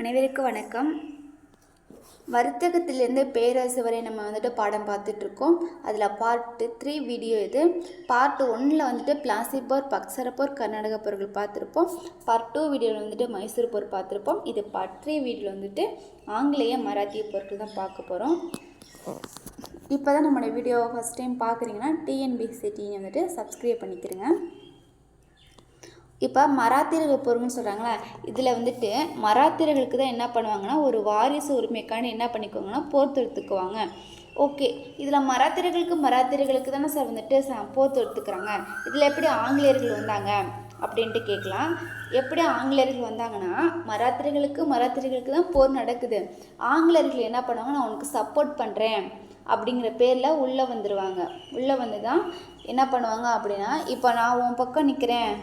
அனைவருக்கும் வணக்கம். வர்த்தகத்திலேருந்து பேரரசு வரை நம்ம வந்துட்டு பாடம் பார்த்துட்ருக்கோம். அதில் பார்ட்டு த்ரீ வீடியோ இது. பார்ட் ஒன்னில் வந்துட்டு பிளாசிபோர் போர் பக்சரப்போர் கர்நாடக பொருட்கள் பார்த்துருப்போம். பார்ட் டூ வீடியோவில் வந்துட்டு மைசூர் போர் பார்த்துருப்போம். இது பார்ட் த்ரீ வீடியோவில் வந்துட்டு ஆங்கிலேய மராத்திய பொருட்கள் தான் பார்க்க போகிறோம் இப்போ தான் நம்மளோட வீடியோவை ஃபஸ்ட் டைம் பார்க்குறீங்கன்னா டிஎன்பிசி டின்னு வந்துட்டு சப்ஸ்கிரைப் பண்ணிக்கிறேங்க இப்போ மராத்தியர்கள் போருங்கன்னு சொல்கிறாங்களா இதில் வந்துட்டு மராத்தியர்களுக்கு தான் என்ன பண்ணுவாங்கன்னா ஒரு வாரிசு உரிமைக்காண்டி என்ன பண்ணிக்குவாங்கன்னா போர் தொடுத்துக்குவாங்க. ஓகே. இதில் மராத்தியர்களுக்கு மராத்தியர்களுக்கு தானே சார் வந்துட்டு ச- போர் தொடுத்துக்கிறாங்க. இதில் எப்படி ஆங்கிலேயர்கள் வந்தாங்க அப்படின்ட்டு கேட்கலாம். எப்படி ஆங்கிலேயர்கள் வந்தாங்கன்னா மராத்திரிகளுக்கு மராத்திரிகளுக்கு தான் போர் நடக்குது. ஆங்கிலேயர்கள் என்ன பண்ணுவாங்க நான் உனக்கு சப்போர்ட் பண்ணுறேன் அப்படிங்கிற பேரில் உள்ளே வந்துடுவாங்க உள்ளே வந்து தான் என்ன பண்ணுவாங்க அப்படின்னா இப்போ நான் உன் பக்கம் நிற்கிறேன்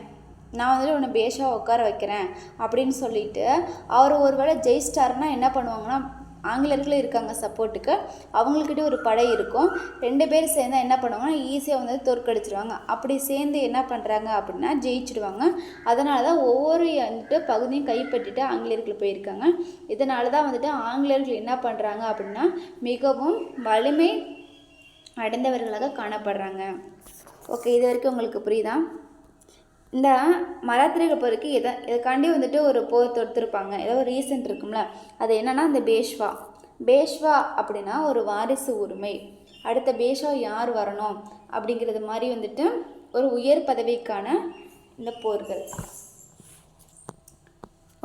நான் வந்துட்டு உன்னை பேஷாக உட்கார வைக்கிறேன் அப்படின்னு சொல்லிட்டு அவர் ஒருவேளை ஜெயிச்சிட்டாருன்னா என்ன பண்ணுவாங்கன்னா ஆங்கிலேயர்களும் இருக்காங்க சப்போர்ட்டுக்கு அவங்கக்கிட்ட ஒரு படை இருக்கும். ரெண்டு பேர் சேர்ந்தா என்ன பண்ணுவாங்கன்னா ஈஸியாக வந்து தோற்கடிச்சிருவாங்க. அப்படி சேர்ந்து என்ன பண்ணுறாங்க அப்படின்னா ஜெயிச்சிடுவாங்க அதனால தான் ஒவ்வொரு வந்துட்டு பகுதியும் கைப்பற்றிட்டு ஆங்கிலேயர்கள் போயிருக்காங்க. இதனால தான் வந்துட்டு ஆங்கிலேயர்கள் என்ன பண்ணுறாங்க அப்படின்னா மிகவும் வலிமை அடைந்தவர்களாக காணப்படுறாங்க. ஓகே இது வரைக்கும் உங்களுக்கு புரியுதா? இந்த மராத்திரிகள் போருக்கு எதை இதுக்காண்டி வந்துட்டு ஒரு போர் தொடுத்துருப்பாங்க. ஏதோ ஒரு ரீசன் இருக்கும்ல. அது என்னன்னா இந்த பேஷ்வா. பேஷ்வா அப்படின்னா ஒரு வாரிசு உரிமை. அடுத்த பேஷ்வா யார் வரணும் அப்படிங்கிறது மாதிரி வந்துட்டு ஒரு உயர் பதவிக்கான இந்த போர்கள்.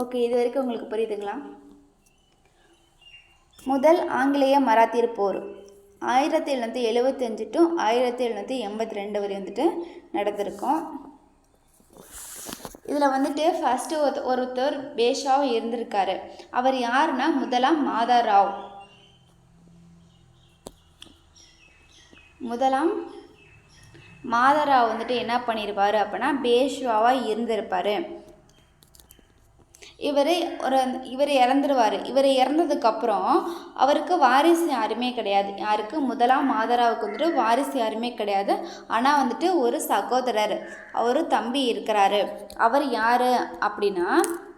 ஓகே இது வரைக்கும் உங்களுக்கு புரியுதுங்களா? முதல் ஆங்கிலேய மராத்தியர் போர். ஆயிரத்தி எழுநூற்றி எழுபத்தஞ்சு டு ஆயிரத்தி எழுநூற்றி எண்பத்தி ரெண்டு வரை வந்துட்டு நடந்திருக்கோம். இதில் வந்துட்டு ஃபஸ்ட்டு ஒரு ஒருத்தர் பேஷாவும் இருந்திருக்காரு. அவர் யாருன்னா முதலாம் மாதாராவ் முதலாம் மாதாராவ் வந்துட்டு என்ன பண்ணியிருப்பார் அப்படின்னா பேஷ்வாவாக இருந்திருப்பார். இவர் ஒரு இவர் இறந்துருவார். இவர் இறந்ததுக்கப்புறம் அவருக்கு வாரிசு யாருமே கிடையாது. யாருக்கு? முதலாம் மாதராவுக்கு வந்துட்டு வாரிசு யாருமே கிடையாது. ஆனால் வந்துட்டு ஒரு சகோதரர் அவர் தம்பி இருக்கிறாரு. அவர் யார் அப்படின்னா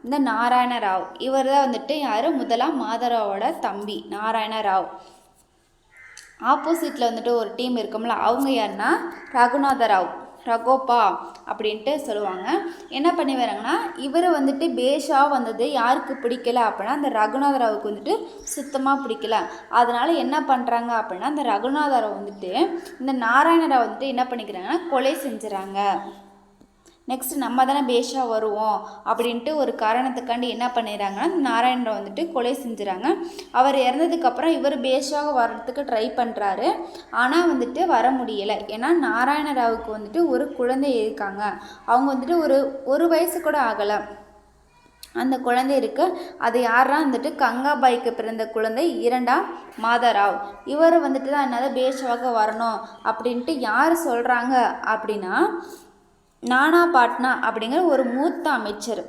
இந்த நாராயண ராவ் இவர் தான் வந்துட்டு யார்? முதலாம் மாதராவோட தம்பி நாராயண ராவ் ஆப்போசிட்டில் வந்துட்டு ஒரு டீம் இருக்கும்ல அவங்க யாருன்னா? ரகுநாத ராவ் ரகோப்பா அப்படின்ட்டு சொல்லுவாங்க. என்ன பண்ணி வராங்கன்னா இவர் வந்துட்டு பேஷாக வந்தது யாருக்கு பிடிக்கல அப்படின்னா அந்த ரகுநாத ராவுக்கு வந்துட்டு சுத்தமாக பிடிக்கல. அதனால் என்ன பண்ணுறாங்க அப்படின்னா அந்த ரகுநாத ராவ் வந்துட்டு இந்த நாராயண ராவ் வந்துட்டு என்ன பண்ணிக்கிறாங்கன்னா கொலை செஞ்சுறாங்க. நெக்ஸ்ட் நம்ம தானே பேஷாக வருவோம். அப்படின்ட்டு ஒரு காரணத்துக்காண்டி என்ன பண்ணிடுறாங்கன்னா நாராயணரை வந்துட்டு கொலை செஞ்சுறாங்க. அவர் இறந்ததுக்கப்புறம் இவர் பேஷாக வர்றதுக்கு ட்ரை பண்ணுறாரு ஆனால் வந்துட்டு வர முடியலை. ஏன்னா நாராயணராவுக்கு வந்துட்டு ஒரு குழந்தை இருக்காங்க. அவங்க வந்துட்டு ஒரு ஒரு வயசு கூட ஆகலை. அந்த குழந்தை இருக்கு. அது யாரா வந்துட்டு கங்காபாய்க்கு பிறந்த குழந்தை இரண்டாம் மாதராவ். இவர் வந்துட்டு தான் என்னால் பேஷாக வரணும். அப்படின்ட்டு யார் சொல்கிறாங்க அப்படின்னா நானா பாட்னா அப்படிங்கிற ஒரு மூத்த அமைச்சர்.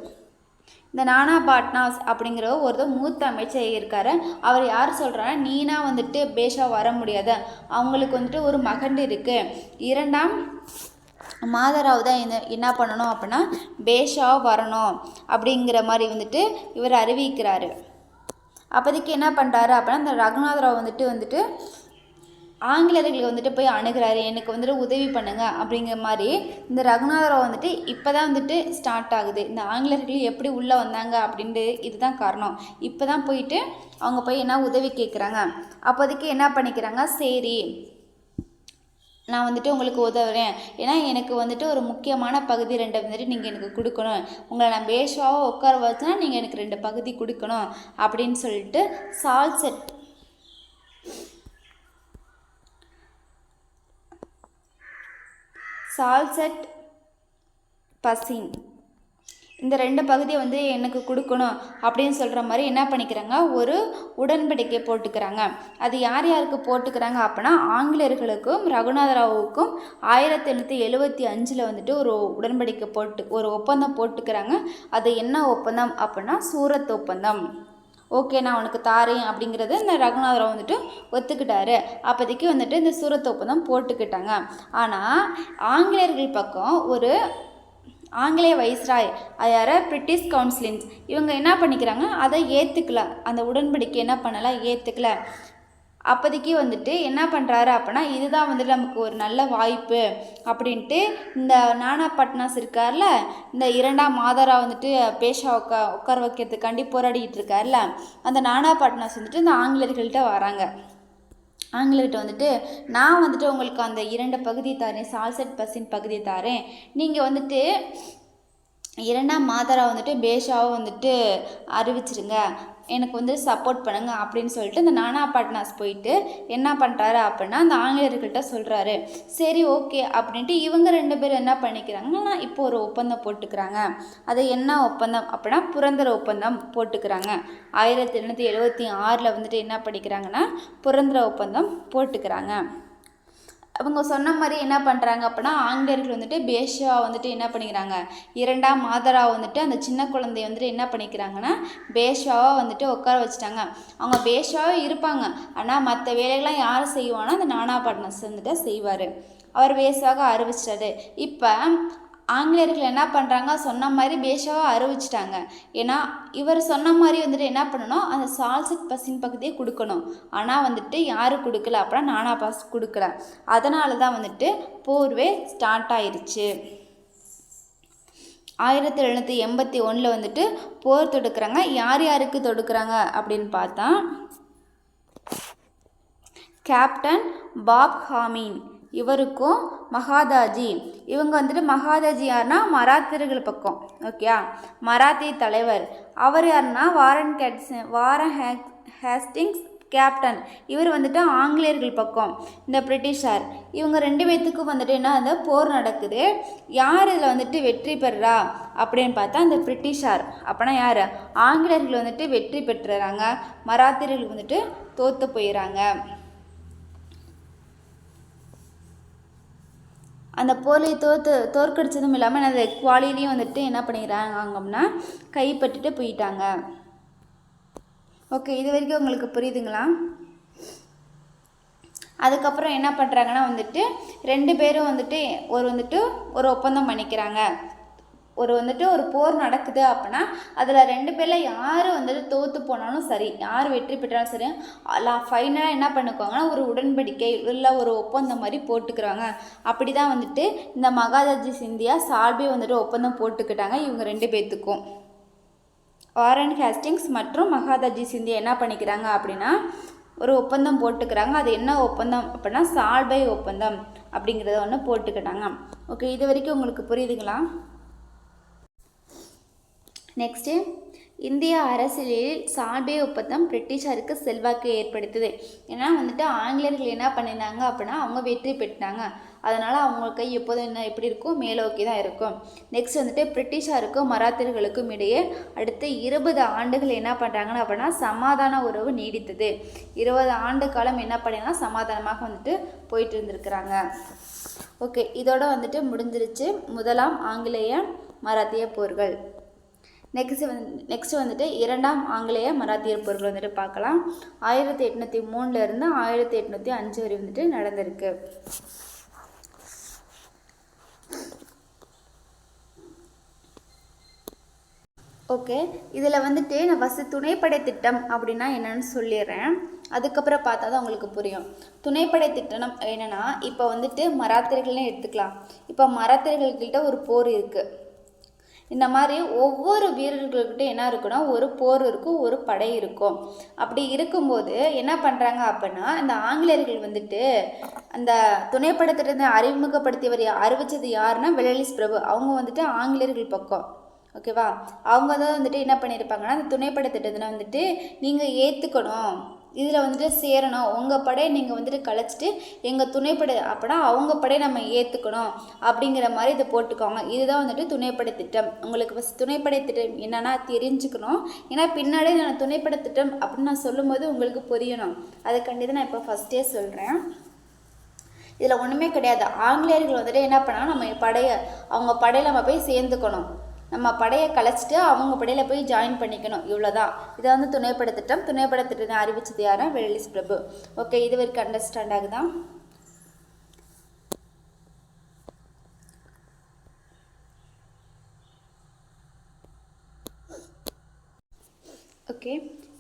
இந்த நானா பாட்னாஸ் அப்படிங்கிற ஒருத்தர் மூத்த அமைச்சர் இருக்காரு. அவர் யார் சொல்கிறாரு நீனா வந்துட்டு பேஷா வர முடியாது. அவங்களுக்கு வந்துட்டு ஒரு மகன் இருக்குது இரண்டாம் மாதராவ் தான் என்ன என்ன பண்ணணும் அப்படின்னா பேஷாக வரணும் அப்படிங்கிற மாதிரி வந்துட்டு இவர் அறிவிக்கிறாரு. அப்போதைக்கு என்ன பண்ணுறாரு அப்படின்னா இந்த ரகுநாதராவ் வந்துட்டு வந்துட்டு ஆங்கிலேயர்களுக்கு வந்துட்டு போய் அணுகிறாரு எனக்கு வந்துட்டு உதவி பண்ணுங்க அப்படிங்கிற மாதிரி இந்த ரகுநாதராவ் வந்துட்டு இப்போ தான் வந்துட்டு ஸ்டார்ட் ஆகுது. இந்த ஆங்கிலேயர்கள் எப்படி உள்ளே வந்தாங்க அப்படின்ட்டு இதுதான் காரணம். இப்போ தான் போயிட்டு அவங்க போய் என்ன உதவி கேட்குறாங்க அப்போதைக்கு என்ன பண்ணிக்கிறாங்க? சரி நான் வந்துட்டு உங்களுக்கு உதவுறேன். ஏன்னா எனக்கு வந்துட்டு ஒரு முக்கியமான பகுதி ரெண்டை வந்துட்டு நீங்கள் எனக்கு கொடுக்கணும். உங்களை நான் பேஷாவாக உட்கார வச்சுன்னா நீங்கள் எனக்கு ரெண்டு பகுதி கொடுக்கணும் அப்படின்னு சொல்லிட்டு சால்செட் சால்செட் பசின். இந்த ரெண்டு பகுதியை வந்து எனக்கு கொடுக்கணும் அப்படின்னு சொல்கிற மாதிரி என்ன பண்ணிக்கிறாங்க? ஒரு உடன்படிக்கை போட்டுக்கிறாங்க. அது யார் யாருக்கு போட்டுக்கிறாங்க அப்படின்னா ஆங்கிலேயர்களுக்கும் ரகுநாதராவுக்கும் ஆயிரத்தி எண்ணூற்றி எழுபத்தி அஞ்சில் வந்துட்டு ஒரு உடன்படிக்கை போட்டு ஒரு ஒப்பந்தம் போட்டுக்கிறாங்க. அது என்ன ஒப்பந்தம் அப்படின்னா சூரத் ஒப்பந்தம். ஓகே நான் உனக்கு தாரேன் அப்படிங்கிறது இந்த ரகுநாதராவ் வந்துட்டு ஒத்துக்கிட்டாரு. அப்போதைக்கு வந்துட்டு இந்த சூரத் ஒப்பந்தம் போட்டுக்கிட்டாங்க. ஆனால் ஆங்கிலேயர்கள் பக்கம் ஒரு ஆங்கிலேய வைஸ்ராய் அது யார? பிரிட்டிஷ் கவுன்சிலின்ஸ் இவங்க என்ன பண்ணிக்கிறாங்க? அதை ஏற்றுக்கல அந்த உடன்படிக்கை என்ன பண்ணலை? ஏற்றுக்கல அப்போதைக்கு வந்துட்டு என்ன பண்ணுறாரு அப்படின்னா இதுதான் வந்துட்டு நமக்கு ஒரு நல்ல வாய்ப்பு அப்படின்ட்டு இந்த நானா பட்னாஸ் இருக்கார்ல இந்த இரண்டாம் மாதரா வந்துட்டு பேஷா உட்கா உட்கார வைக்கிறதுக்காண்டி போராடிட்டு இருக்கார்ல அந்த நானா பட்னாஸ் வந்துட்டு இந்த ஆங்கிலேயர்கள்ட்ட வராங்க. ஆங்கிலர்கிட்ட வந்துட்டு நான் வந்துட்டு உங்களுக்கு அந்த இரண்டு பகுதி தரேன் சால்செட் பஸ்ஸின் பகுதி தரேன். நீங்கள் வந்துட்டு இரண்டாம் மாதரா வந்துட்டு பேஷாவை வந்துட்டு அறிவிச்சிருங்க. எனக்கு வந்து சப்போர்ட் பண்ணுங்க அப்படின்னு சொல்லிட்டு இந்த நானா பட்னாஸ் போயிட்டு என்ன பண்ணுறாரு அப்படின்னா அந்த ஆங்கிலேயர்கிட்ட சொல்கிறாரு சரி ஓகே அப்படின்ட்டு இவங்க ரெண்டு பேரும் என்ன பண்ணிக்கிறாங்கன்னா இப்போ ஒரு ஒப்பந்தம் போட்டுக்கிறாங்க. அது என்ன ஒப்பந்தம் அப்படின்னா புரந்தர ஒப்பந்தம் போட்டுக்கிறாங்க. ஆயிரத்தி எண்ணூற்றி எழுபத்தி ஆறில் வந்துட்டு என்ன படிக்கிறாங்கன்னா புரந்தர ஒப்பந்தம் போட்டுக்கிறாங்க. அவங்க சொன்ன மாதிரி என்ன பண்ணுறாங்க அப்படின்னா ஆங்கிலேயர்கள் வந்துட்டு பேஷா வந்துட்டு என்ன பண்ணிக்கிறாங்க? இரண்டாம் மாதரா வந்துட்டு அந்த சின்ன குழந்தைய வந்துட்டு என்ன பண்ணிக்கிறாங்கன்னா பேஷாவாக வந்துட்டு உட்கார வச்சுட்டாங்க. அவங்க பேஷாவே இருப்பாங்க. ஆனால் மற்ற வேலைகள்லாம் யார் செய்வானா அந்த நானா பட்னஸ் வந்துட்டு செய்வார். அவர் பேஷாவாக அறிவிச்சிட்டாரு. இப்போ ஆங்கிலேயர்கள் என்ன பண்ணுறாங்க சொன்ன மாதிரி பேஷாவாக அறிவிச்சிட்டாங்க. ஏன்னா இவர் சொன்ன மாதிரி வந்துட்டு என்ன பண்ணணும்? அந்த சால்சிட் பசின் பகுதியே கொடுக்கணும். ஆனால் வந்துட்டு யாரும் கொடுக்கல? அப்புறம் நானா பாஸ் கொடுக்கல அதனால தான் வந்துட்டு போர்வே ஸ்டார்ட் ஆயிடுச்சு ஆயிரத்தி எழுநூற்றி எண்பத்தி ஒன்றில் வந்துட்டு போர் தொடுக்கிறாங்க. யார் யாருக்கு தொடுக்கிறாங்க? அப்படின்னு பார்த்தா கேப்டன் பாப் ஹாமீன். இவருக்கும் மகாதாஜி. இவங்க வந்துட்டு மகாதாஜி யாருன்னா மராத்தியர்கள் பக்கம். ஓகேயா மராத்தி தலைவர். அவர் யாருன்னா வாரன் கேட்ஸ் வாரன் ஹே ஹேஸ்டிங்ஸ் கேப்டன். இவர் வந்துட்டு ஆங்கிலேயர்கள் பக்கம். இந்த பிரிட்டிஷார். இவங்க ரெண்டு பேர்த்துக்கும் வந்துட்டு என்ன அந்த போர் நடக்குது. யார் இதில் வந்துட்டு வெற்றி பெறுறா அப்படின்னு பார்த்தா அந்த பிரிட்டிஷார். அப்போனா யார்? ஆங்கிலேயர்கள் வந்துட்டு வெற்றி பெற்றுறாங்க மராத்தியர்கள் வந்துட்டு தோற்று போயிடறாங்க அந்த போலியை தோற்று தோற்கடிச்சதும் இல்லாமல் அந்த குவாலிலையும் வந்துட்டு என்ன பண்ணிக்கிறாங்கம்னா அப்படின்னா கைப்பற்றிட்டு போயிட்டாங்க. ஓகே இது வரைக்கும் உங்களுக்கு புரியுதுங்களா? அதுக்கப்புறம் என்ன பண்ணுறாங்கன்னா வந்துட்டு ரெண்டு பேரும் வந்துட்டு ஒரு வந்துட்டு ஒரு ஒப்பந்தம் பண்ணிக்கிறாங்க. ஒரு வந்துட்டு ஒரு போர் நடக்குது அப்படின்னா அதில் ரெண்டு பேரில் யார் வந்துட்டு தோற்று போனாலும் சரி யார் வெற்றி பெற்றாலும் சரி ஃபைனலாக என்ன பண்ணுக்குவாங்கன்னா ஒரு உடன்படிக்கை இல்லை ஒரு ஒப்பந்தம் மாதிரி போட்டுக்கிறாங்க. அப்படி தான் வந்துட்டு இந்த மகாதாஜி சிந்தியா சால்பே வந்துட்டு ஒப்பந்தம் போட்டுக்கிட்டாங்க இவங்க ரெண்டு பேர்த்துக்கும் வாரன் ஹேஸ்டிங்ஸ் மற்றும் மகாதாஜி சிந்தியா என்ன பண்ணிக்கிறாங்க அப்படின்னா ஒரு ஒப்பந்தம் போட்டுக்கிறாங்க. அது என்ன ஒப்பந்தம் அப்படின்னா சால்பை ஒப்பந்தம் அப்படிங்கிறத ஒன்று போட்டுக்கிட்டாங்க. ஓகே இது வரைக்கும் உங்களுக்கு புரியுதுங்களா? நெக்ஸ்ட்டு இந்திய அரசியலில் சார்பே ஒப்பந்தம் பிரிட்டிஷாருக்கு செல்வாக்கு ஏற்படுத்துது. ஏன்னா வந்துட்டு ஆங்கிலேயர்கள் என்ன பண்ணியிருந்தாங்க அப்படின்னா அவங்க வெற்றி பெற்றாங்க. அதனால் அவங்க கை எப்போதும் என்ன எப்படி இருக்கும்? மேலோக்கி தான் இருக்கும். நெக்ஸ்ட் வந்துட்டு பிரிட்டிஷாருக்கும் மராத்தியர்களுக்கும் இடையே அடுத்து இருபது ஆண்டுகள் என்ன பண்ணுறாங்கன்னு அப்படின்னா சமாதான உறவு நீடித்தது. இருபது ஆண்டு காலம் என்ன பண்ணினா சமாதானமாக வந்துட்டு போயிட்டு இருந்திருக்கிறாங்க. ஓகே இதோட வந்துட்டு முடிஞ்சிருச்சு. முதலாம் ஆங்கிலேய மராத்திய போர்கள். நெக்ஸ்ட் வந்து நெக்ஸ்ட் வந்துட்டு இரண்டாம் ஆங்கிலேய மராத்தியர் போர்கள் வந்துட்டு பார்க்கலாம். ஆயிரத்தி எட்நூற்றி மூணுலேருந்து ஆயிரத்தி எட்நூற்றி அஞ்சு வரை வந்துட்டு நடந்திருக்கு. ஓகே இதில் வந்துட்டு நான் ஃபஸ்ட்டு துணைப்படை திட்டம் அப்படின்னா என்னன்னு சொல்லிடுறேன். அதுக்கப்புறம் பார்த்தா தான் உங்களுக்கு புரியும். துணைப்படை திட்டம் என்னென்னா இப்போ வந்துட்டு மராத்தியர்கள்னே எடுத்துக்கலாம். இப்போ மராத்தியர்கள்கிட்ட ஒரு போர் இருக்குது இந்த மாதிரி ஒவ்வொரு வீரர்கள்கிட்ட என்ன இருக்குன்னா ஒரு போர் இருக்கும் ஒரு படை இருக்கும். அப்படி இருக்கும்போது என்ன பண்ணுறாங்க அப்படின்னா இந்த ஆங்கிலேயர்கள் வந்துட்டு அந்த துணைப்படத்திலிருந்து அறிமுகப்படுத்தியவர் அறிவிச்சது யாருன்னா வெள்ளலிஸ் பிரபு. அவங்க வந்துட்டு ஆங்கிலேயர்கள் பக்கம். ஓகேவா? அவங்க தான் வந்துட்டு என்ன பண்ணியிருப்பாங்கன்னா அந்த துணைப்படத்திட்டத்தில் வந்துட்டு நீங்கள் ஏற்றுக்கணும் இதில் வந்துட்டு சேரணும். உங்கள் படையை நீங்கள் வந்துட்டு கலைச்சிட்டு எங்கள் துணைப்படை அப்படின்னா அவங்க படையை நம்ம ஏற்றுக்கணும் அப்படிங்கிற மாதிரி இதை போட்டுக்கோங்க. இதுதான் வந்துட்டு துணைப்படை திட்டம். உங்களுக்கு ஃபஸ்ட் துணைப்படை திட்டம் என்னென்னா தெரிஞ்சுக்கணும். ஏன்னா பின்னாடி நான் துணைப்படை திட்டம் அப்படின்னு நான் சொல்லும்போது உங்களுக்கு புரியணும். அதுக்காண்டி தான் நான் இப்போ ஃபஸ்ட்டே சொல்கிறேன் இதில் ஒன்றுமே கிடையாது. ஆங்கிலேயர்கள் வந்துட்டு என்ன பண்ணால் நம்ம படையை அவங்க படையில் நம்ம போய் சேர்ந்துக்கணும். நம்ம படையை கலைச்சிட்டு அவங்க படையில் போய் ஜாயின் பண்ணிக்கணும். இவ்வளோதான் இதை வந்து துணைப்பட திட்டம் துணைப்பட திட்டத்தை அறிவிச்சது யாரும் வெள்ளிஸ் பிரபு. ஓகே இது வரைக்கும் அண்டர்ஸ்டாண்ட் ஆகுதான் ஓகே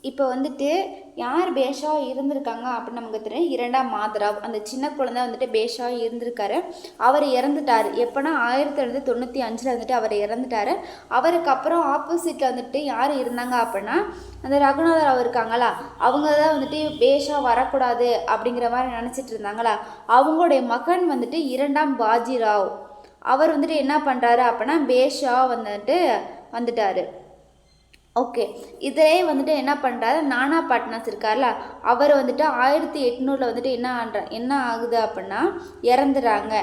இப்போ வந்துட்டு யார் பேஷா இருந்திருக்காங்க அப்படின்னு நமக்கு தெரியும். இரண்டாம் மாதராவ் அந்த சின்ன குழந்தை வந்துட்டு பேஷாக இருந்திருக்காரு. அவர் இறந்துட்டார். எப்போனா ஆயிரத்தி தொள்ளாயிரத்தி தொண்ணூற்றி அஞ்சில் வந்துட்டு அவர் இறந்துட்டார். அவருக்கு அப்புறம் ஆப்போசிட்டில் வந்துட்டு யார் இருந்தாங்க அப்படின்னா அந்த ரகுநாதர் ராவ் இருக்காங்களா? அவங்க தான் வந்துட்டு பேஷா வரக்கூடாது அப்படிங்கிற மாதிரி நினச்சிட்டு இருந்தாங்களா? அவங்களுடைய மகன் வந்துட்டு இரண்டாம் பாஜிராவ். அவர் வந்துட்டு என்ன பண்ணுறாரு அப்படின்னா பேஷா வந்துட்டு வந்துட்டார். ஓகே இதிலே வந்துட்டு என்ன பண்ணுறாரு நானா பாட்னாஸ் இருக்கார்ல அவர் வந்துட்டு ஆயிரத்தி எட்நூறில் வந்துட்டு என்ன ஆன்ற என்ன ஆகுது அப்படின்னா இறந்துடுறாங்க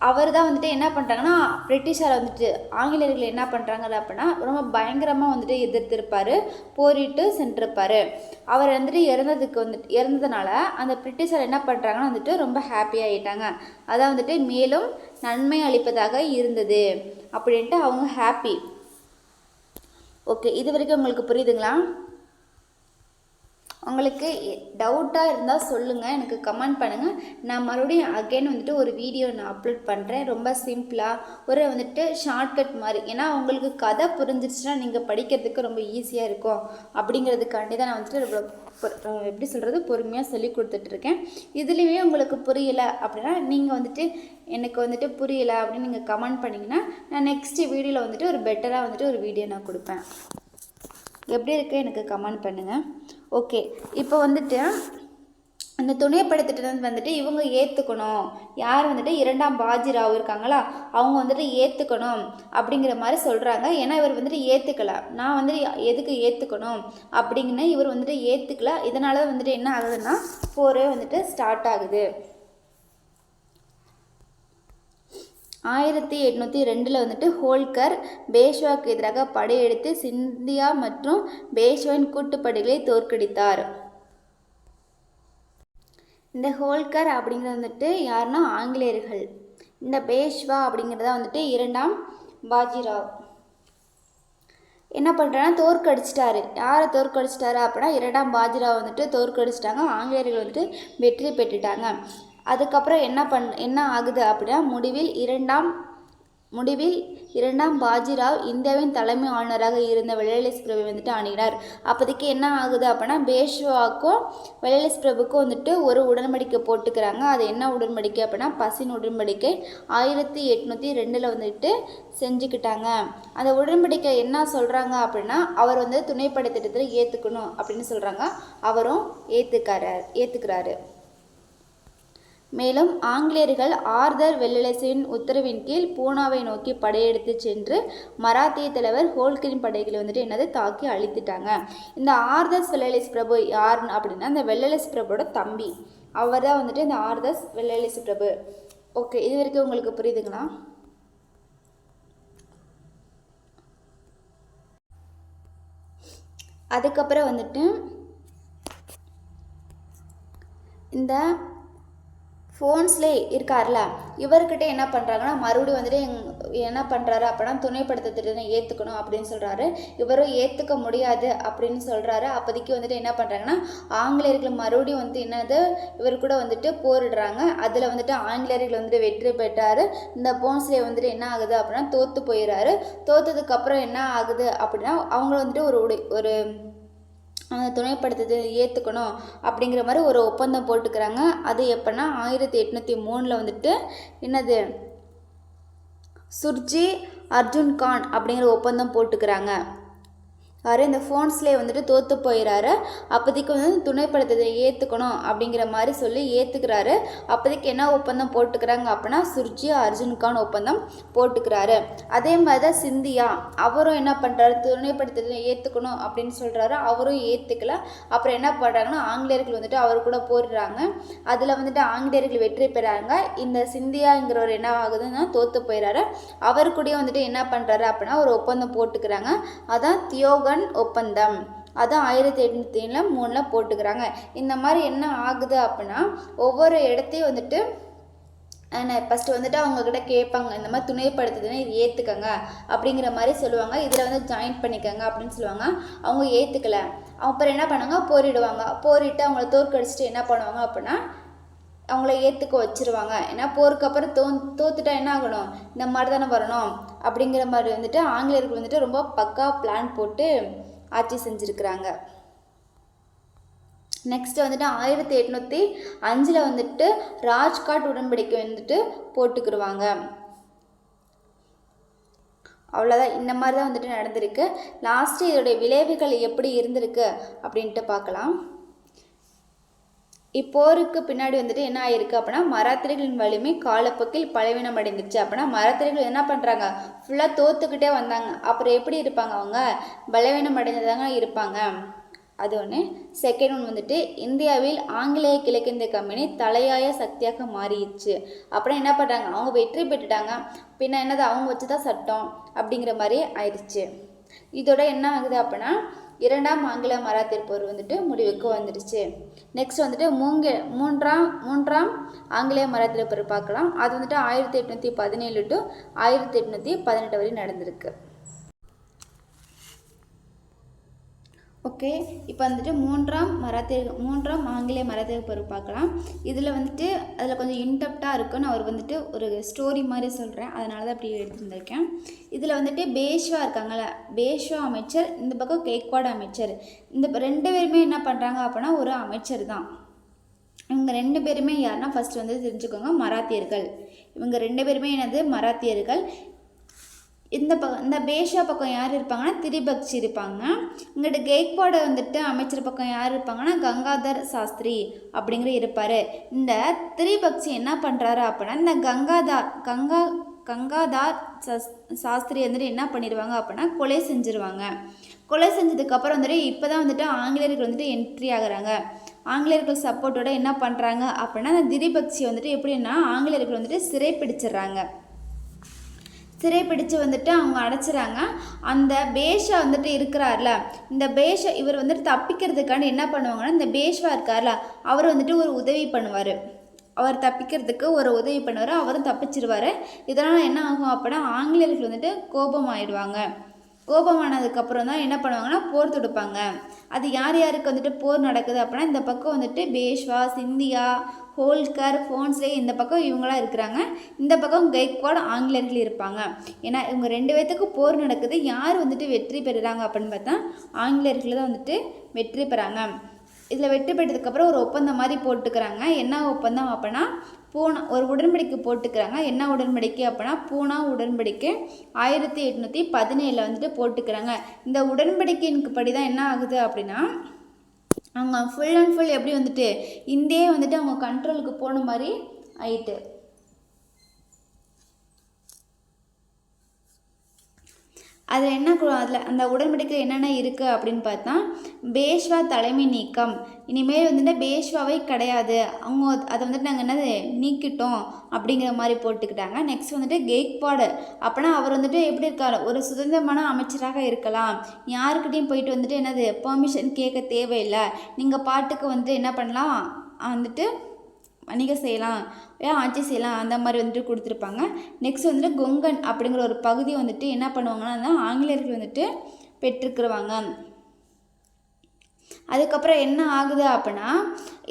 அவர் தான் வந்துட்டு என்ன பண்ணுறாங்கன்னா பிரிட்டிஷார் வந்துட்டு ஆங்கிலேயர்கள் என்ன பண்ணுறாங்க அப்படின்னா ரொம்ப பயங்கரமாக வந்துட்டு எதிர்த்திருப்பார் போரிட்டு சென்றிருப்பார். அவர் வந்துட்டு இறந்ததுக்கு வந்துட்டு இறந்ததுனால அந்த பிரிட்டிஷார் என்ன பண்ணுறாங்கன்னா வந்துட்டு ரொம்ப ஹாப்பியாகிட்டாங்க அதான் வந்துட்டு மேலும் நன்மை அளிப்பதாக இருந்தது அப்படின்ட்டு அவங்க ஹாப்பி ஓகே இது வரைக்கும் உங்களுக்கு புரியுதுங்களா? உங்களுக்கு டவுட்டாக இருந்தால் சொல்லுங்கள் எனக்கு கமெண்ட் பண்ணுங்கள் நான் மறுபடியும் அகைன் வந்துட்டு ஒரு வீடியோ நான் அப்லோட் பண்ணுறேன் ரொம்ப சிம்பிளாக ஒரு வந்துட்டு ஷார்ட்கட் மாதிரி. ஏன்னா உங்களுக்கு கதை புரிஞ்சிருச்சுன்னா நீங்கள் படிக்கிறதுக்கு ரொம்ப ஈஸியாக இருக்கும். அப்படிங்கிறதுக்காண்டி தான் நான் வந்துட்டு ரொம்ப எப்படி சொல்கிறது பொறுமையாக சொல்லி கொடுத்துட்ருக்கேன் இதுலேயுமே உங்களுக்கு புரியலை அப்படின்னா நீங்கள் வந்துட்டு எனக்கு வந்துட்டு புரியலை அப்படின்னு நீங்கள் கமெண்ட் பண்ணிங்கன்னா நான் நெக்ஸ்ட் வீடியோவில் வந்துட்டு ஒரு பெட்டராக வந்துட்டு ஒரு வீடியோ நான் கொடுப்பேன். எப்படி இருக்குது எனக்கு கமெண்ட் பண்ணுங்கள் ஓகே இப்போ வந்துட்டு அந்த துணைப்படுத்திட்டு வந்துட்டு இவங்க ஏற்றுக்கணும் யார் வந்துட்டு இரண்டாம் பாஜிராவ் இருக்காங்களா அவங்க வந்துட்டு ஏற்றுக்கணும் அப்படிங்கிற மாதிரி சொல்கிறாங்க ஏன்னா இவர் வந்துட்டு ஏற்றுக்கல நான் வந்துட்டு எதுக்கு ஏற்றுக்கணும் அப்படிங்கன்னு இவர் வந்துட்டு ஏற்றுக்கல இதனால வந்துட்டு என்ன ஆகுதுன்னா போரே வந்துட்டு ஸ்டார்ட் ஆகுது. ஆயிரத்தி எட்நூற்றி ரெண்டில் வந்துட்டு ஹோல்கர் பேஷ்வாக்கு எதிராக படையெடுத்து சிந்தியா மற்றும் பேஷ்வாவின் கூட்டுப்படைகளை தோற்கடித்தார். இந்த ஹோல்கர் அப்படிங்கிறது வந்துட்டு யாருன்னா ஆங்கிலேயர்கள். இந்த பேஷ்வா அப்படிங்கிறத வந்துட்டு இரண்டாம் பாஜிராவ். என்ன பண்ணுறாங்கன்னா தோற்கடிச்சிட்டாரு. யாரை தோற்கடிச்சிட்டாரு அப்படின்னா இரண்டாம் பாஜிராவ் வந்துட்டு தோற்கடிச்சிட்டாங்க. ஆங்கிலேயர்கள் வந்துட்டு வெற்றி பெற்றுட்டாங்க. அதுக்கப்புறம் என்ன பண் என்ன ஆகுது அப்படின்னா முடிவில் இரண்டாம் முடிவில் இரண்டாம் பாஜிராவ் இந்தியாவின் தலைமை ஆளுநராக இருந்த வெள்ளலிஸ் பிரபு வந்துட்டு அணுகினார் அப்போதைக்கு என்ன ஆகுது அப்படின்னா பேஷ்வாக்கும் வெள்ளலிஸ் பிரபுக்கும் வந்துட்டு ஒரு உடன்படிக்கை போட்டுக்கிறாங்க. அது என்ன உடன்படிக்கை அப்படின்னா பசின் உடன்படிக்கை ஆயிரத்தி எட்நூற்றி ரெண்டில் வந்துட்டு செஞ்சுக்கிட்டாங்க. அந்த உடன்படிக்கை என்ன சொல்கிறாங்க அப்படின்னா அவர் வந்து துணைப்படை திட்டத்தில் ஏற்றுக்கணும் அப்படின்னு சொல்கிறாங்க அவரும் ஏற்றுக்காரார் ஏற்றுக்கிறாரு மேலும் ஆங்கிலேயர்கள் ஆர்தர் வெள்ளலசின் உத்தரவின் கீழ் பூனாவை நோக்கி படையெடுத்து சென்று மராத்திய தலைவர் ஹோல்கரின் படைகளை வந்துட்டு என்னது தாக்கி அழித்துட்டாங்க. இந்த ஆர்தர்ஸ் வெள்ளலிஸ் பிரபு யார் அப்படின்னா இந்த வெள்ளலிஸ் பிரபுவோட தம்பி. அவர் தான் வந்துட்டு இந்த ஆர்தர்ஸ் வெள்ளலிஸ் பிரபு. ஓகே இது வரைக்கும் உங்களுக்கு புரியுதுங்களா? அதுக்கப்புறம் வந்துட்டு இந்த ஃபோன்ஸ்லே இருக்கார்ல இவர்கிட்ட என்ன பண்ணுறாங்கன்னா மறுபடியும் வந்துட்டு எங் என்ன பண்ணுறாரு அப்படின்னா துணைப்படுத்த திட்டத்தை ஏற்றுக்கணும் அப்படின்னு சொல்கிறாரு இவரும் ஏற்றுக்க முடியாது அப்படின்னு சொல்கிறாரு அப்போதைக்கு வந்துட்டு என்ன பண்ணுறாங்கன்னா ஆங்கிலேயர்கள் மறுபடியும் வந்து என்னது இவர் கூட வந்துட்டு போரிடுறாங்க. அதில் வந்துட்டு ஆங்கிலேயர்கள் வந்துட்டு வெற்றி பெற்றார். இந்த போன்ஸ்லே வந்துட்டு என்ன ஆகுது அப்படின்னா தோற்று போயிடுறாரு தோத்ததுக்கப்புறம் என்ன ஆகுது அப்படின்னா அவங்க வந்துட்டு ஒரு உடை ஒரு அந்த துணைப்படுத்தத்தை ஏற்றுக்கணும் அப்படிங்கிற மாதிரி ஒரு ஒப்பந்தம் போட்டுக்கிறாங்க. அது எப்போன்னா ஆயிரத்தி எட்நூற்றி மூணில் வந்துட்டு என்னது? சுர்ஜி அர்ஜுன் கான் அப்படிங்கிற ஒப்பந்தம் போட்டுக்கிறாங்க. அவர் இந்த ஃபோன்ஸ்லேயே வந்துட்டு தோற்று போயிடுறாரு அப்போதைக்கு வந்து துணைப்படத்தை ஏற்றுக்கணும் அப்படிங்கிற மாதிரி சொல்லி ஏற்றுக்கிறாரு அப்போதைக்கு என்ன ஒப்பந்தம் போட்டுக்கிறாங்க அப்படின்னா சுர்ஜி அர்ஜுனுக்கான ஒப்பந்தம் போட்டுக்கிறாரு. அதே மாதிரி தான் சிந்தியா அவரும் என்ன பண்ணுறாரு துணைப்படுத்தத்தை ஏற்றுக்கணும் அப்படின்னு சொல்கிறாரு அவரும் ஏற்றுக்கல அப்புறம் என்ன பண்ணுறாங்கன்னா ஆங்கிலேயர்கள் வந்துட்டு அவர் கூட போடுறாங்க அதில் வந்துட்டு ஆங்கிலேயர்கள் வெற்றி பெறாங்க. இந்த சிந்தியாங்கிறவர் என்ன ஆகுதுன்னா தோற்று போயிடுறாரு அவர் கூடயும் வந்துட்டு என்ன பண்ணுறாரு அப்படின்னா ஒரு ஒப்பந்தம் போட்டுக்கிறாங்க. அதான் தியோகன் ஒப்பந்தம். அதுவும் ஆயிரத்தி எட்நூற்றி மூணில் போட்டுக்கிறாங்க. இந்த மாதிரி என்ன ஆகுது அப்படின்னா ஒவ்வொரு இடத்தையும் வந்துட்டு ஃபஸ்ட்டு வந்துட்டு அவங்கக்கிட்ட கேட்பாங்க. இந்த மாதிரி துணைப்படுத்துதுன்னா இது ஏற்றுக்கங்க அப்படிங்கிற மாதிரி சொல்லுவாங்க. இதில் வந்து ஜாயின் பண்ணிக்கங்க அப்படின்னு சொல்லுவாங்க. அவங்க ஏற்றுக்கலை அப்புறம் என்ன பண்ணாங்க போரிடுவாங்க. போரிட்டு அவங்கள தோற்கடிச்சிட்டு என்ன பண்ணுவாங்க அப்படின்னா அவங்கள ஏற்றுக்க வச்சிருவாங்க. ஏன்னா போருக்கு அப்புறம் தோ தோத்துட்டா என்ன ஆகணும்? இந்த மாதிரி தானே வரணும். அப்படிங்கிற மாதிரி வந்துட்டு ஆங்கிலேயர்கள் வந்துட்டு ரொம்ப பக்கா பிளான் போட்டு ஆட்சி செஞ்சுருக்கிறாங்க. நெக்ஸ்ட் வந்துட்டு ஆயிரத்தி எட்நூற்றி அஞ்சில் வந்துட்டு ராஜ்காட் உடன்படிக்கை வந்துட்டு போட்டுக்கிடுவாங்க அவ்வளோதான் இந்த மாதிரி தான் வந்துட்டு நடந்திருக்கு. லாஸ்ட்டு இதோடைய விளைவுகள் எப்படி இருந்திருக்கு அப்படின்ட்டு பார்க்கலாம். இப்போருக்கு பின்னாடி வந்துட்டு என்ன ஆயிருக்கு அப்படின்னா மராத்திரிகளின் வலிமை காலப்போக்கில் பலவீனம் அடைந்துருச்சு அப்படின்னா மராத்திரிகள் என்ன பண்ணுறாங்க ஃபுல்லாக தோத்துக்கிட்டே வந்தாங்க. அப்புறம் எப்படி இருப்பாங்க அவங்க? பலவீனம் அடைந்ததாங்க இருப்பாங்க. அது ஒன்று செகண்ட் ஒன் வந்துட்டு இந்தியாவில் ஆங்கிலேய கிழக்கிந்திய கம்பெனி தலையாய சக்தியாக மாறிடுச்சு. அப்புறம் என்ன பண்ணுறாங்க அவங்க வெற்றி பெற்றுட்டாங்க. பின்ன என்னது? அவங்க வச்சு தான் சட்டம் அப்படிங்கிற மாதிரி ஆயிடுச்சு. இதோட என்ன ஆகுது அப்படின்னா இரண்டாம் ஆங்கில மராத்தியர் போர் வந்துட்டு முடிவுக்கு வந்துடுச்சு நெக்ஸ்ட் வந்துட்டு மூங்க மூன்றாம் மூன்றாம் ஆங்கிலேய மராத்தியர் போர் பார்க்கலாம். அது வந்துட்டு ஆயிரத்தி எட்நூற்றி பதினேழு டு ஆயிரத்தி எட்நூற்றி பதினெட்டு வரை நடந்திருக்கு. ஓகே இப்போ வந்துட்டு மூன்றாம் மராத்திய மூன்றாம் ஆங்கிலேய மராத்திய போர் பார்க்கலாம். இதில் வந்துட்டு அதில் கொஞ்சம் இன்டெப்டாக இருக்குன்னு அவர் வந்துட்டு ஒரு ஸ்டோரி மாதிரி சொல்கிறேன் அதனால தான் அப்படி எடுத்துருந்துருக்கேன். இதில் வந்துட்டு பேஷ்வா இருக்காங்கல்ல பேஷ்வா அமைச்சர் இந்த பக்கம் கேக்வாட் அமைச்சர். இந்த ரெண்டு பேருமே என்ன பண்ணுறாங்க அப்படின்னா ஒரு அமைச்சர் தான். இவங்க ரெண்டு பேருமே யாருன்னா ஃபஸ்ட்டு வந்து தெரிஞ்சுக்கோங்க மராத்தியர்கள். இவங்க ரெண்டு பேருமே என்னது? மராத்தியர்கள். இந்த பக்கம் இந்த பேஷா பக்கம் யார் இருப்பாங்கன்னா திரிபக்ஷி இருப்பாங்க. இங்கிட்ட கேக்வாட வந்துட்டு அமைச்சர் பக்கம் யார் இருப்பாங்கன்னா கங்காதர் சாஸ்திரி அப்படிங்கிற இருப்பார். இந்த திரிபக்ஷி என்ன பண்ணுறாரு அப்படின்னா இந்த கங்காதார் கங்கா கங்காதார் சஸ் சாஸ்திரி வந்துட்டு என்ன பண்ணிடுவாங்க அப்படின்னா கொலை செஞ்சுருவாங்க. கொலை செஞ்சதுக்கப்புறம் வந்துட்டு இப்போ தான் வந்துட்டு ஆங்கிலேயர்கள் வந்துட்டு என்ட்ரி ஆகுறாங்க. ஆங்கிலேயர்கள் சப்போர்ட்டோட என்ன பண்ணுறாங்க அப்படின்னா அந்த திரிபக்ஷி வந்துட்டு எப்படின்னா ஆங்கிலேயர்கள் வந்துட்டு சிறைப்பிடிச்சிடுறாங்க. சிறைப்பிடிச்சு வந்துட்டு அவங்க அடைச்சிறாங்க. அந்த பேஷா வந்துட்டு இருக்கிறார்ல. இந்த பேஷா இவர் வந்துட்டு தப்பிக்கிறதுக்காண்டி என்ன பண்ணுவாங்கன்னா இந்த பேஷ்வா இருக்கார்ல அவர் வந்துட்டு ஒரு உதவி பண்ணுவார். அவர் தப்பிக்கிறதுக்கு ஒரு உதவி பண்ணுவார் அவரும் தப்பிச்சிருவார். இதனால் என்ன ஆகும் அப்படின்னா ஆங்கிலேயர்கள் வந்துட்டு கோபமாயிடுவாங்க. கோபமானதுக்கப்புறம் தான் என்ன பண்ணுவாங்கன்னா போர் தொடுப்பாங்க. அது யார் யாருக்கு வந்துட்டு போர் நடக்குது அப்படின்னா இந்த பக்கம் வந்துட்டு பேஷ்வா சிந்தியா ஹோல்கர் ஃபோன்ஸ்லே இந்த பக்கம் இவங்களாம் இருக்கிறாங்க. இந்த பக்கம் கைக்வாட் ஆங்கிலேயர்கள் இருப்பாங்க. ஏன்னா இவங்க ரெண்டு பேர்த்துக்கும் போர் நடக்குது. யார் வந்துட்டு வெற்றி பெறுறாங்க அப்படின்னு பார்த்தா ஆங்கிலேயர்கள் தான் வந்துட்டு வெற்றி பெறாங்க. இதில் வெற்றி பெற்றதுக்கப்புறம் ஒரு ஒப்பந்தம் மாதிரி போட்டுக்கிறாங்க. என்ன ஒப்பந்தம் அப்படின்னா பூனா ஒரு உடன்படிக்கை போட்டுக்கிறாங்க. என்ன உடன்படிக்கை அப்படின்னா பூனா உடன்படிக்கை ஆயிரத்தி எட்நூற்றி பதினேழில் வந்துட்டு போட்டுக்கிறாங்க. இந்த உடன்படிக்கையின் படி தான் என்ன ஆகுது அப்படின்னா அவங்க ஃபுல் அண்ட் ஃபுல் எப்படி வந்துட்டு இந்தியே வந்துட்டு அவங்க கண்ட்ரோலுக்கு போன மாதிரி ஆயிட்டு. அதில் என்ன அதில் அந்த உடன்படிக்கை என்னென்ன இருக்குது அப்படின்னு பார்த்தா பேஷ்வா தலைமை நீக்கம். இனிமேல் வந்துட்டு பேஷ்வாவே கிடையாது. அவங்க அதை வந்துட்டு நாங்கள் என்னது நீக்கிட்டோம் அப்படிங்கிற மாதிரி போட்டுக்கிட்டாங்க. நெக்ஸ்ட் வந்துட்டு கேக்பாடு. அப்படின்னா அவர் வந்துட்டு எப்படி இருக்கார்? ஒரு சுதந்திரமான அமைச்சராக இருக்கலாம். யாருக்கிட்டையும் போயிட்டு வந்துட்டு என்னது பெர்மிஷன் கேட்க தேவையில்லை. நீங்கள் பாட்டுக்கு வந்துட்டு என்ன பண்ணலாம்? வந்துட்டு வணிகம் செய்யலாம் ஏன் ஆட்சி செய்யலாம் அந்த மாதிரி வந்துட்டு கொடுத்துருப்பாங்க. நெக்ஸ்ட் வந்துட்டு கொங்கன் அப்படிங்கிற ஒரு பகுதி வந்துட்டு என்ன பண்ணுவாங்கன்னா ஆங்கிலேயர்கள் வந்துட்டு பெற்றுக்குருவாங்க அதுக்கப்புறம் என்ன ஆகுது அப்படின்னா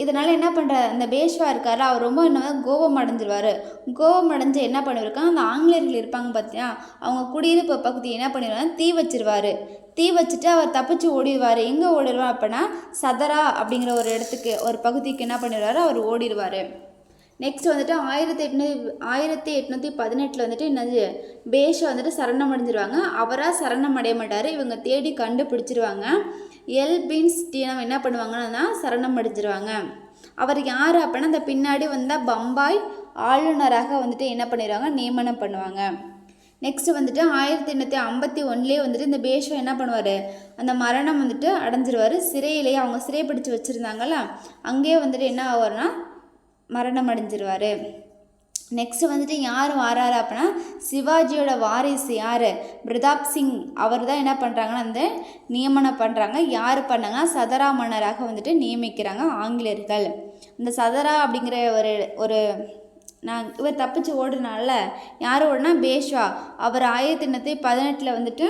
இதனால் என்ன பண்ணுற அந்த பேஷ்வா இருக்கார் அவர் ரொம்ப என்ன கோபம் அடைஞ்சிருவார் கோபம் அடைஞ்சு என்ன பண்ணிருக்காங்க அந்த ஆங்கிலேயர்கள் இருப்பாங்க பார்த்தியா அவங்க குடியிருப்பு பகுதி என்ன பண்ணிடுவாங்க தீ வச்சிருவார். தீ வச்சுட்டு அவர் தப்பிச்சு ஓடிடுவார். எங்கே ஓடிடுவார் அப்படின்னா சதரா அப்படிங்கிற ஒரு இடத்துக்கு ஒரு பகுதிக்கு என்ன பண்ணிடுவார்? அவர் ஓடிடுவார். நெக்ஸ்ட் வந்துட்டு ஆயிரத்தி எட்நூத்தி ஆயிரத்தி எட்நூற்றி பதினெட்டில் வந்துட்டு என்னது? பேஷை வந்துட்டு சரணம் அடைஞ்சிருவாங்க அவராக சரணம் அடைய மாட்டார். இவங்க தேடி கண்டுபிடிச்சிருவாங்க. எல் பீன்ஸ் டீனம் என்ன பண்ணுவாங்கன்னா சரணம் அடைஞ்சிருவாங்க அவர் யார் அப்படின்னா அந்த பின்னாடி வந்தால் பம்பாய் ஆளுநராக வந்துட்டு என்ன பண்ணிடுவாங்க நியமனம் பண்ணுவாங்க. நெக்ஸ்ட் வந்துட்டு ஆயிரத்தி எண்ணூற்றி ஐம்பத்தி ஒன்லேயே வந்துட்டு இந்த பேஷ்வா என்ன பண்ணுவார்? அந்த மரணம் வந்துட்டு அடைஞ்சிருவார். சிறையிலேயே அவங்க சிறை பிடிச்சி வச்சுருந்தாங்கல்ல அங்கேயே வந்துட்டு என்ன ஆகும்னா மரணம் அடைஞ்சிருவார். நெக்ஸ்ட் வந்துட்டு யார் வராரு அப்படின்னா சிவாஜியோட வாரிசு யார்? பிரதாப் சிங். அவர் தான் என்ன பண்ணுறாங்கன்னா அந்த நியமனம் பண்ணுறாங்க யார் பண்ணாங்கன்னா சதரா மன்னராக வந்துட்டு நியமிக்கிறாங்க ஆங்கிலேயர்கள். இந்த சதரா அப்படிங்கிற ஒரு ஒரு நான் இவர் தப்பிச்சு ஓடுனால யார் ஓடுனா பேஷ்வா. அவர் ஆயிரத்தி எண்ணூற்றி பதினெட்டில் வந்துட்டு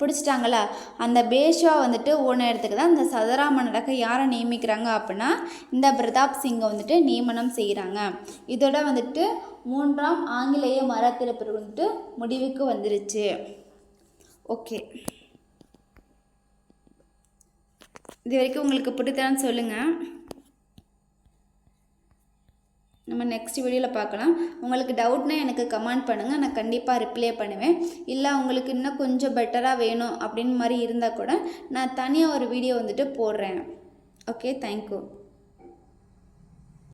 பிடிச்சிட்டாங்களா அந்த பேஷ்வா வந்துட்டு ஓன இடத்துக்கு தான் இந்த சதராமனராக யாரை நியமிக்கிறாங்க அப்படின்னா இந்த பிரதாப் சிங்கை வந்துட்டு நியமனம் செய்கிறாங்க. இதோட வந்துட்டு மூன்றாம் ஆங்கிலேய மரத்திறப்பு வந்துட்டு முடிவுக்கு வந்துருச்சு. ஓகே. இது வரைக்கும் உங்களுக்கு பிடித்தான்னு சொல்லுங்கள் நம்ம நெக்ஸ்ட் வீடியோவில் பார்க்கலாம். உங்களுக்கு டவுட்னா எனக்கு கமெண்ட் பண்ணுங்கள் நான் கண்டிப்பாக ரிப்ளை பண்ணுவேன். இல்லை உங்களுக்கு இன்னும் கொஞ்சம் பெட்டராக வேணும் அப்படின்னு மாதிரி இருந்தால் கூட நான் தனியாக ஒரு வீடியோ வந்துட்டு போடுறேன். Okay thank you